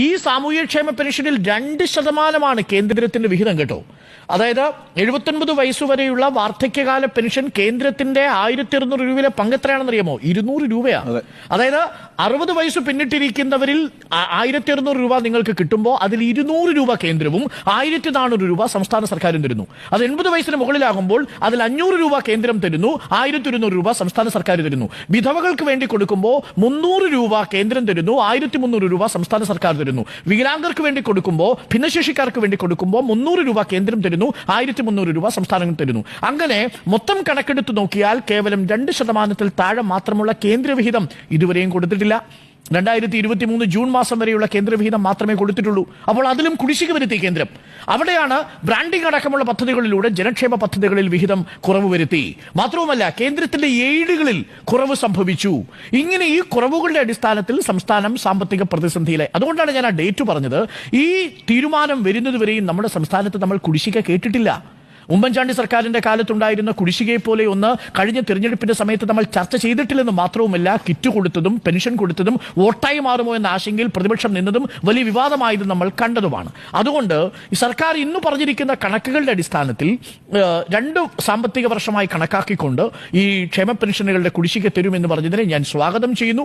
ഈ സാമൂഹ്യക്ഷേമ പെൻഷനിൽ രണ്ട് ശതമാനമാണ് കേന്ദ്രത്തിന്റെ വിഹിതം കേട്ടോ. അതായത് എഴുപത്തൊൻപത് വയസ്സുവരെയുള്ള വാർദ്ധക്യകാല പെൻഷൻ കേന്ദ്രത്തിന്റെ ആയിരത്തി അറുന്നൂറ് രൂപയിലെ പങ്കെത്രയാണെന്നറിയാമോ ഇരുന്നൂറ് രൂപയാണ് അതായത് അറുപത് വയസ്സ് പിന്നിട്ടിരിക്കുന്നവരിൽ ആയിരത്തി അറുന്നൂറ് രൂപ നിങ്ങൾക്ക് കിട്ടുമ്പോൾ അതിൽ ഇരുന്നൂറ് രൂപ കേന്ദ്രവും ആയിരത്തി നാനൂറ് രൂപ സംസ്ഥാന സർക്കാരും തരുന്നു. അത് എൺപത് വയസ്സിന് മുകളിലാകുമ്പോൾ അതിൽ അഞ്ഞൂറ് രൂപ കേന്ദ്രം തരുന്നു ആയിരത്തി ഇരുന്നൂറ് രൂപ സംസ്ഥാന സർക്കാർ തരുന്നു. വിധവകൾക്ക് വേണ്ടി കൊടുക്കുമ്പോൾ മുന്നൂറ് രൂപ കേന്ദ്രം തരുന്നു ആയിരത്തി മുന്നൂറ് രൂപ സംസ്ഥാന സർക്കാർ തരുന്നു. വികലാംഗർക്ക് വേണ്ടി കൊടുക്കുമ്പോൾ ഭിന്നശേഷിക്കാർക്ക് വേണ്ടി കൊടുക്കുമ്പോൾ മുന്നൂറ് രൂപ കേന്ദ്രം തരുന്നു ആയിരത്തി മുന്നൂറ് രൂപ സംസ്ഥാനങ്ങൾ തരുന്നു. അങ്ങനെ മൊത്തം കണക്കെടുത്ത് നോക്കിയാൽ കേവലം രണ്ട് ശതമാനത്തിൽ താഴെ മാത്രമുള്ള കേന്ദ്രവിഹിതം ഇതുവരെയും കൊടുത്തിട്ടില്ല. രണ്ടായിരത്തി ഇരുപത്തി മൂന്ന് ജൂൺ മാസം വരെയുള്ള കേന്ദ്രവിഹിതം മാത്രമേ കൊടുത്തിട്ടുള്ളൂ. അപ്പോൾ അതിലും കുടിശ്ശിക വരുത്തി കേന്ദ്രം. അവിടെയാണ് ബ്രാൻഡിംഗ് അടക്കമുള്ള പദ്ധതികളിലൂടെ ജനക്ഷേമ പദ്ധതികളിൽ വിഹിതം കുറവ് വരുത്തി. മാത്രവുമല്ല കേന്ദ്രത്തിന്റെ എയ്ഡുകളിൽ കുറവ് സംഭവിച്ചു. ഇങ്ങനെ ഈ കുറവുകളുടെ അടിസ്ഥാനത്തിൽ സംസ്ഥാനം സാമ്പത്തിക പ്രതിസന്ധിയിലെ അതുകൊണ്ടാണ് ഞാൻ ആ ഡേറ്റ് പറഞ്ഞത്. ഈ തീരുമാനം വരുന്നതുവരെയും നമ്മുടെ സംസ്ഥാനത്ത് നമ്മൾ കുടിശ്ശിക കേട്ടിട്ടില്ല. ഉമ്മൻചാണ്ടി സർക്കാരിന്റെ കാലത്തുണ്ടായിരുന്ന കുടിശ്ശികയെ പോലെ ഒന്ന് കഴിഞ്ഞ തിരഞ്ഞെടുപ്പിന്റെ സമയത്ത് നമ്മൾ ചർച്ച ചെയ്തിട്ടില്ലെന്ന് മാത്രവുമല്ല കിറ്റ് കൊടുത്തതും പെൻഷൻ കൊടുത്തതും വോട്ടായി മാറുമോ എന്ന ആശങ്കയിൽ പ്രതിപക്ഷം നിന്നതും വലിയ വിവാദമായതും നമ്മൾ കണ്ടതുമാണ്. അതുകൊണ്ട് സർക്കാർ ഇന്ന് പറഞ്ഞിരിക്കുന്ന കണക്കുകളുടെ അടിസ്ഥാനത്തിൽ രണ്ട് സാമ്പത്തിക വർഷമായി കണക്കാക്കിക്കൊണ്ട് ഈ ക്ഷേമ പെൻഷനുകളുടെ കുടിശ്ശിക തരുമെന്ന് പറഞ്ഞതിനെ ഞാൻ സ്വാഗതം ചെയ്യുന്നു.